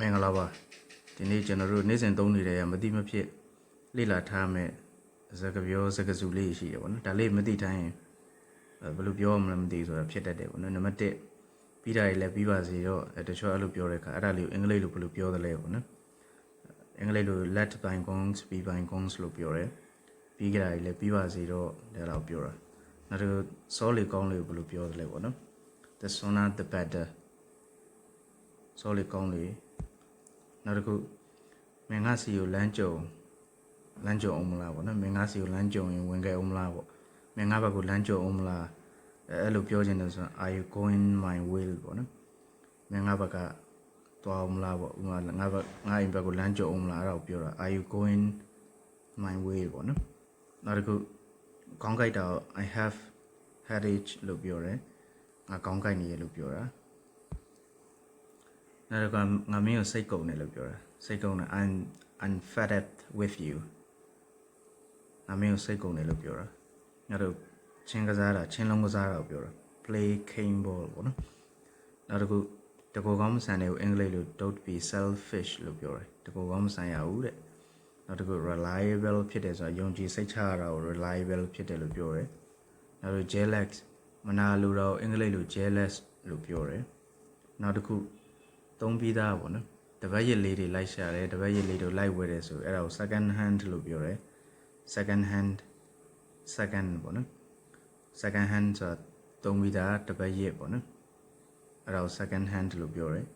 မင်္ဂလာပါဒီနေ့ကျွန်တော်တို့နေ့စဉ်သုံးနေတဲ့မတိမဖြစ်လေ့လာထားမဲ့စကားပြောစကားစုလေးရှိတယ်ဗောနော်ဒါလေးမသိတိုင်းရင်အဲဘယ်လိုပြောရမလဲမသိဆိုတာဖြစ်တတ်တယ်ဗောနော်နံပါတ်1ပြီးတာတွေလည်းပြီးပါစေတော့အဲတချို့အဲ့လိုပြောတဲ့အခါအဲ့ဒါလေးကိုအင်္ဂလိပ်လိုဘယ်လိုပြောသလဲဗောနော်အင်္ဂလိပ်လို let bygones be bygones လို့ပြောတယ်ပြီးကြတာတွေလည်းပြီးပါစေတော့ဒါတော့ပြောတာနောက်တစ်ခု solid ကောင်းလေးကိုဘယ်လိုပြောသလဲဗောနော် the sooner the better solid ကောင်းလေး နောက်တစ်ခုမင်္ဂစီကိုလမ်းကြုံလမ်းကြုံအောင်မလားပေါ့နော်မင်္ဂစီကိုလမ်းကြုံရင်ဝင်ခဲ့အောင်မလားပေါ့မင်္ဂဘက်ကိုလမ်းကြုံအောင်မလားအဲအဲ့လိုပြောချင်တယ်ဆိုတော့ are you going my way ပေါ့နော်မင်္ဂဘက်ကသွားအောင်မလားပေါ့ဥပမာငါဘက်ငါအိမ်ဘက်ကိုလမ်းကြုံအောင်မလားအဲ့ဒါကိုပြောတာ are you going my way ပေါ့နော်နောက်တစ်ခုခေါင်းကိုက်တာကို I have headache လို့ပြောတယ်ငါခေါင်းကိုက်နေရလို့ပြောတာ နောက်တစ်ခါငါမင်းကိုစိတ်ကုန်တယ်လို့ပြောတာစိတ်ကုန်တယ် I'm I'm fed up with you ငါမင်းကိုစိတ်ကုန်တယ်လို့ပြောတာနောက်တော့ချင်းကစားတာချင်းလုံးကစားတာကိုပြောတာ play game ball ပေါ့နော်နောက်တစ်ခုတကူကောင်းမဆန်တဲ့ကိုအင်္ဂလိပ်လို don't be selfish လို့ပြောတယ်တကူကောင်းမဆန်ရဘူးတဲ့နောက်တစ်ခု reliable ဖြစ်တယ်ဆိုတာယုံကြည်စိတ်ချရတာကို reliable ဖြစ်တယ်လို့ပြောတယ်နောက်တော့ jealous မနာလိုတော့အင်္ဂလိပ်လို jealous လို့ပြောတယ်နောက်တစ်ခု သုံးပြီးသားပေါ့နော်တပတ်ရစ်လေးတွေလိုက်ရှာတယ်တပတ်ရစ်လေးတွေလိုက်ဝယ်တယ်ဆိုအဲ့ဒါကို second hand လို့ပြောတယ် second hand second ပေါ့နော် second hand ဆိုတာသုံးပြီးသားတပတ်ရစ်ပေါ့နော်အဲ့ဒါကို second hand လို့ပြောတယ်